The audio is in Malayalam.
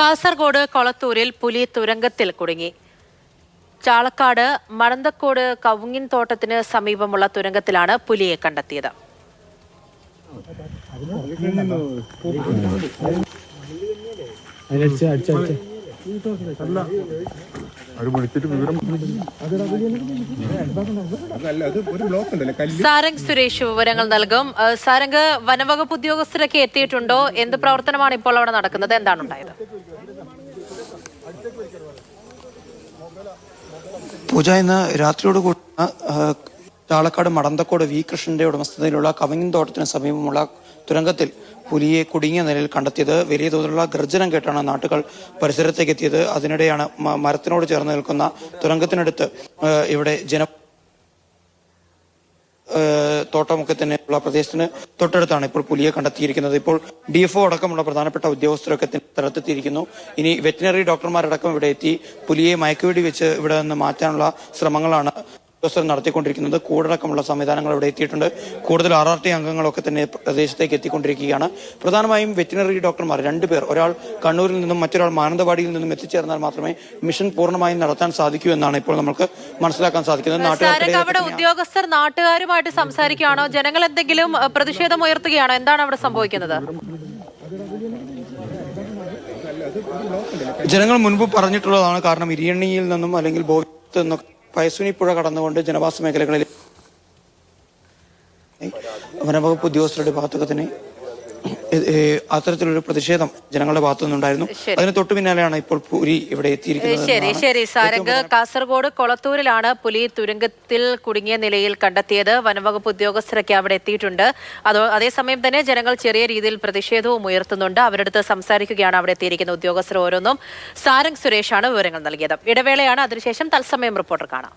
കാസർഗോഡ് കൊളത്തൂരിൽ പുലി തുരങ്കത്തിൽ കുടുങ്ങി. ചാളക്കാട് മണന്തക്കോട് കവുങ്ങിൻ തോട്ടത്തിന് സമീപമുള്ള തുരങ്കത്തിലാണ് പുലിയെ കണ്ടെത്തിയത്. സാരംഗ് സുരേഷ് വിവരങ്ങൾ നൽകും. സാരംഗ് വനവകുപ്പ് ഉദ്യോഗസ്ഥരൊക്കെ എത്തിയിട്ടുണ്ടോ? എന്ത് പ്രവർത്തനമാണ് ഇപ്പോൾ അവിടെ നടക്കുന്നത്? എന്താണ് ഉണ്ടായത്? പൂജ ഇന്ന് രാത്രിയോട് കൂടുന്ന ചാളക്കാട് മടന്തക്കോട് വി. കൃഷ്ണന്റെ ഉടമസ്ഥതയിലുള്ള കവിങ്ങിൻ തോട്ടത്തിന് സമീപമുള്ള തുരങ്കത്തിൽ പുലിയെ കുടുങ്ങിയ നിലയിൽ കണ്ടെത്തിയത്. വലിയ തോതിലുള്ള ഗർജനം കേട്ടാണ് നാട്ടുകൾ പരിസരത്തേക്ക് എത്തിയത്. അതിനിടെയാണ് മരത്തിനോട് ചേർന്ന് നിൽക്കുന്ന തുരങ്കത്തിനടുത്ത് ഇവിടെ ജന തോട്ടമൊക്കെ തന്നെയുള്ള പ്രദേശത്തിന് തൊട്ടടുത്താണ് ഇപ്പോൾ പുലിയെ കണ്ടെത്തിയിരിക്കുന്നത്. ഇപ്പോൾ ഡി എഫ് അടക്കമുള്ള പ്രധാനപ്പെട്ട ഉദ്യോഗസ്ഥരൊക്കെ സ്ഥലത്തെത്തിയിരിക്കുന്നു. ഇനി വെറ്റിനറി ഡോക്ടർമാരടക്കം ഇവിടെ എത്തി പുലിയെ മയക്കുവെടി വെച്ച് ഇവിടെ നിന്ന് മാറ്റാനുള്ള ശ്രമങ്ങളാണ് ഉദ്യോഗസ്ഥർ നടത്തിക്കൊണ്ടിരിക്കുന്നത്. കൂടടക്കമുള്ള സംവിധാനങ്ങൾ ഇവിടെ എത്തിയിട്ടുണ്ട്. കൂടുതൽ ആർ ആർ ടി അംഗങ്ങളൊക്കെ തന്നെ പ്രദേശത്തേക്ക് എത്തിക്കൊണ്ടിരിക്കുകയാണ്. പ്രധാനമായും വെറ്റിനറി ഡോക്ടർമാർ രണ്ടുപേർ ഒരാൾ കണ്ണൂരിൽ നിന്നും മറ്റൊരാൾ മാനന്തവാടിയിൽ നിന്നും എത്തിച്ചേർന്നാൽ മാത്രമേ മിഷൻ പൂർണമായും നടത്താൻ സാധിക്കൂ എന്നാണ് ഇപ്പോൾ നമുക്ക് മനസ്സിലാക്കാൻ സാധിക്കുന്നത്. അവിടെ ഉദ്യോഗസ്ഥർ നാട്ടുകാരുമായിട്ട് സംസാരിക്കുകയാണോ? ജനങ്ങൾ എന്തെങ്കിലും പ്രതിഷേധം ഉയർത്തുകയാണോ? എന്താണ് അവിടെ സംഭവിക്കുന്നത്? ജനങ്ങൾ മുൻപ് പറഞ്ഞിട്ടുള്ളതാണ് കാരണം ഇരിയണ്ണിയിൽ നിന്നും അല്ലെങ്കിൽ ബോധത്തിൽ നിന്നും പയസുനി പുഴ കടന്നുകൊണ്ട് ജനവാസ മേഖലകളിൽ വനംവകുപ്പ് ഉദ്യോഗസ്ഥരുടെ ഭാഗത്തൊക്കെ തന്നെ അത്തരത്തിലൊരു പ്രതിഷേധം ജനങ്ങളുടെ ഭാഗത്തു നിന്നുണ്ടായിരുന്നു. അതിന് തൊട്ടു പിന്നാലെയാണ് ഇപ്പോൾ പുരി ഇവിടെ എത്തിയിരിക്കുന്നത് ശരി ശരി. സാരംഗ് കാസർഗോഡ് കൊളത്തൂരിലാണ് പുലി തുരങ്കത്തിൽ കുടുങ്ങിയ നിലയിൽ കണ്ടെത്തിയത്. വനംവകുപ്പ് ഉദ്യോഗസ്ഥരൊക്കെ അവിടെ എത്തിയിട്ടുണ്ട്. അതോ അതേസമയം തന്നെ ജനങ്ങൾ ചെറിയ രീതിയിൽ പ്രതിഷേധവും ഉയർത്തുന്നുണ്ട്. അവരുടെ അടുത്ത് സംസാരിക്കുകയാണ് അവിടെ എത്തിയിരിക്കുന്ന ഉദ്യോഗസ്ഥർ ഓരോന്നും. സാരംഗ് സുരേഷാണ് വിവരങ്ങൾ നൽകിയത്. ഇടവേളയാണ്. അതിനുശേഷം തത്സമയം റിപ്പോർട്ടർ കാണാം.